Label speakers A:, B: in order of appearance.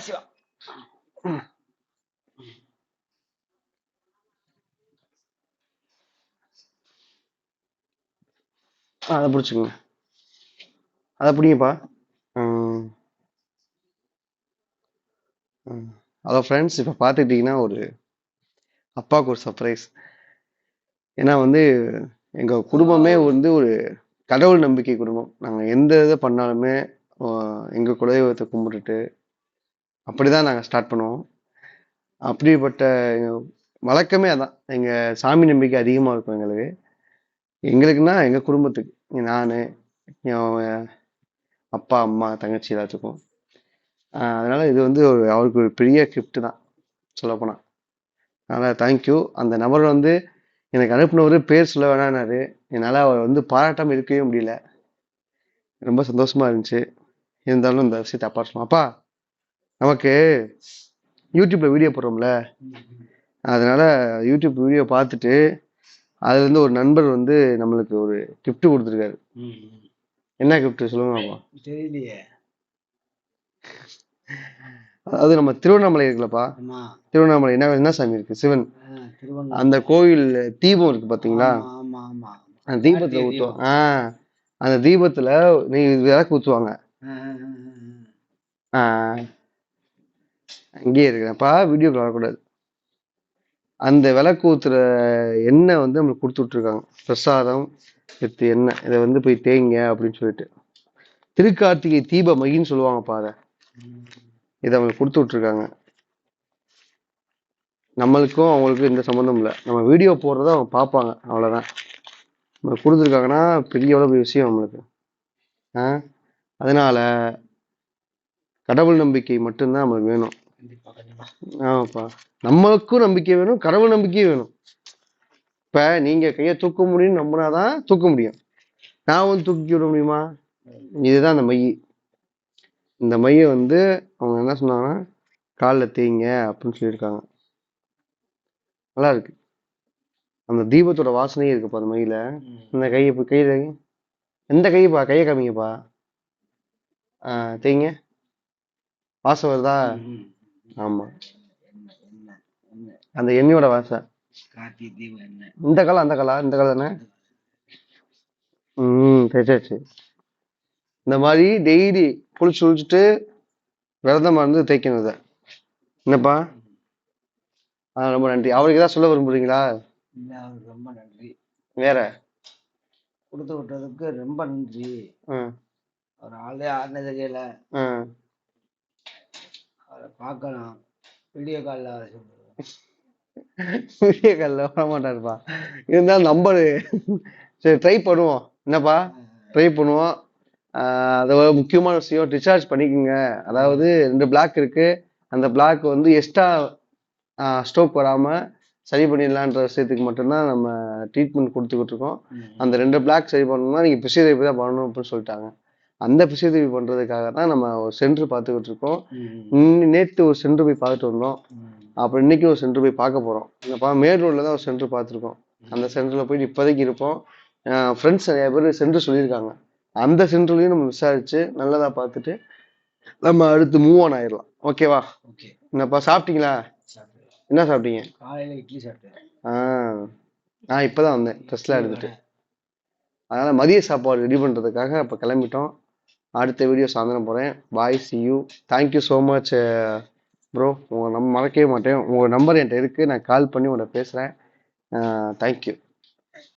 A: சிவா
B: அதை பிடிச்சிக்கங்க அதை பிடிங்கப்பா ம். ஃப்ரெண்ட்ஸ் இப்போ பார்த்துக்கிட்டிங்கன்னா ஒரு அப்பாவுக்கு ஒரு சர்ப்ரைஸ் ஏன்னா வந்து எங்கள் குடும்பமே வந்து ஒரு கடவுள் நம்பிக்கை குடும்பம். நாங்கள் எந்த இதை பண்ணாலுமே எங்கள் குலதெய்வத்தை கும்பிட்டுட்டு அப்படி தான் நாங்கள் ஸ்டார்ட் பண்ணுவோம். அப்படிப்பட்ட வழக்கமே அதான். எங்கள் சாமி நம்பிக்கை அதிகமாக இருக்கும் எங்களுக்கு. எங்களுக்குன்னா எங்கள் குடும்பத்துக்கு. நான் என் அப்பா அம்மா தங்கச்சி எல்லாத்துக்கும். அதனால் இது வந்து ஒரு அவருக்கு ஒரு பெரிய கிஃப்ட் தான் சொல்லப்போனால் அதனால் தேங்க்யூ அந்த நபர் வந்து எனக்கு அனுப்புனவர் பேர் சொல்ல வேணான்னாரு. என்னால் அவர் வந்து பாராட்டாமல் இருக்கவே முடியல. ரொம்ப சந்தோஷமா இருந்துச்சு. இருந்தாலும் இந்த விஷயத்தை அப்பா அப்பா நமக்கு யூடியூப்ல வீடியோ போடுறோம்ல. அதனால யூடியூப் வீடியோ பார்த்துட்டு அதுல இருந்து ஒரு நண்பர் வந்து நம்மளுக்கு ஒரு gift கொடுத்துருக்காரு. என்ன gift? சொல்லுங்க அப்பா
A: தெரியலையே.
B: அதாவது நம்ம திருவண்ணாமலை இருக்குல்லப்பா. திருவண்ணாமலை என்ன என்ன சாமி இருக்கு? சிவன். அந்த கோவில் தீபம் இருக்கு பாத்தீங்களா? அந்த தீபத்துல ஊத்துவோம் ஆஹ் அந்த தீபத்துல நீ விளக்கு ஊத்துவாங்க. அங்கேயே இருக்கிறேன்ப்பா வீடியோக்கு வரக்கூடாது. அந்த விளக்கு ஊத்துற எண்ணெய் வந்து நம்மளுக்கு கொடுத்து விட்டுருக்காங்க. பிரசாதம் வித் எண்ணெய். இதை வந்து போய் தேய்ங்க அப்படின்னு சொல்லிட்டு. திருக்கார்த்திகை தீப மகின்னு சொல்லுவாங்கப்பா அதை. இதை அவங்களுக்கு கொடுத்து விட்டுருக்காங்க. நம்மளுக்கும் அவங்களுக்கும் எந்த சம்மந்தமும் இல்லை. நம்ம வீடியோ போடுறத அவங்க பார்ப்பாங்க அவ்வளோதான் நம்ம கொடுத்துருக்காங்கன்னா பெரிய பெரிய விஷயம் நம்மளுக்கு. ஆ? அதனால கடவுள் நம்பிக்கை மட்டும்தான் நம்மளுக்கு வேணும். ஆமாப்பா. நம்மளுக்கும் நம்பிக்கை வேணும் கடவுள் நம்பிக்கையும் வேணும். இப்ப நீங்க கையை தூக்க முடியும்னு நம்பினாதான் தூக்க முடியும். நான் வந்து தூக்கி விட முடியுமா? இதுதான் அந்த மை இந்த மையை வந்து அவங்க என்ன சொன்னாங்கன்னா காலில் தேய்ங்க அப்படின்னு சொல்லியிருக்காங்க. நல்லா இருக்கு. அந்த தீபத்தோட வாசனையே இருக்குப்பா அந்த மையில. இந்த கையை இப்போ கையில் எந்த கையப்பா? கையை காமிங்கப்பா. தேய்ங்க. வாசம் வருதா? ஆமா. அந்த எண்ணெயோட வாசம் இந்த காலம் அந்த காலா? இந்த காலம் தானே ம் சரி சரி இந்த மாதிரி டெய்லி குளிச்சு குளிச்சுட்டு விரதமா இருந்து தேய்க்கணும் இதை என்னப்பா? ஆ ரொம்ப நன்றி. அவருக்கு ஏதாவது சொல்ல விரும்புறீங்களா?
A: இல்ல அவருக்கு ரொம்ப நன்றி.
B: வேற?
A: கொடுத்து விட்டதுக்கு ரொம்ப நன்றி.
B: ம்
A: அவர் ஆளே ஆடின தெரியல
B: ம்
A: அவரை பார்க்கணும். வீடியோ காலில்
B: வீடியோ காலில் வர மாட்டாருப்பா. இருந்தாலும் நம்பரு. சரி ட்ரை பண்ணுவோம். என்னப்பா? ட்ரை பண்ணுவோம். அது முக்கியமான விஷயம் டிஸ்சார்ஜ் பண்ணிக்கோங்க. அதாவது ரெண்டு பிளாக் இருக்கு. அந்த பிளாக் வந்து எக்ஸ்ட்ரா ஸ்டோக் வராம சரி பண்ணிடலான்ற விஷயத்துக்கு மட்டும்தான் நம்ம ட்ரீட்மெண்ட் கொடுத்துக்கிட்டு இருக்கோம். அந்த ரெண்டு பிளாக் சரி பண்ணணும்னா நீங்க பிசியோதெரபி தான் பண்ணணும் அப்படின்னு சொல்லிட்டாங்க. அந்த பிசியோதெரபி பண்றதுக்காக தான் நம்ம ஒரு சென்டர் பார்த்துக்கிட்டு இருக்கோம். நேத்து ஒரு சென்டர் போய் பார்த்துட்டு வந்தோம். அப்புறம் இன்னைக்கு ஒரு சென்டர் போய் பார்க்க போறோம். இங்கப்பா மேல் ரோட்ல தான் ஒரு சென்டர் பார்த்துருக்கோம். அந்த சென்டர்ல போயிட்டு இப்போதைக்கு இருப்போம். ஃப்ரெண்ட்ஸ் நிறைய பேர் சென்டர் சொல்லியிருக்காங்க. அந்த சென்டர்லயும் நம்ம விசாரிச்சு நல்லதா பார்த்துட்டு நம்ம அடுத்து மூவ் ஆன் ஆயிடலாம். ஓகேவா
A: ஓகே
B: என்னப்பா சாப்பிட்டீங்களா?
A: சாப்பிட்டு
B: என்ன சாப்பிட்டீங்க?
A: காலையில இட்லி சாப்பிட்டேன்.
B: ஆ. நான் இப்பதான் வந்தேன் ட்ரெஸ்லாம் எடுத்துட்டு. அதனால மதிய சாப்பாடு ரெடி பண்றதுக்காக இப்போ கிளம்பிட்டோம். அடுத்த வீடியோ சாயந்தரம் போறேன். Bye see you thank you so much bro உங்க நம்ம மறக்கவே மாட்டேன். உங்க நம்பர் என்கிட்ட இருக்கு. நான் கால் பண்ணி உங்கள்கிட்ட பேசுறேன். தேங்க்யூ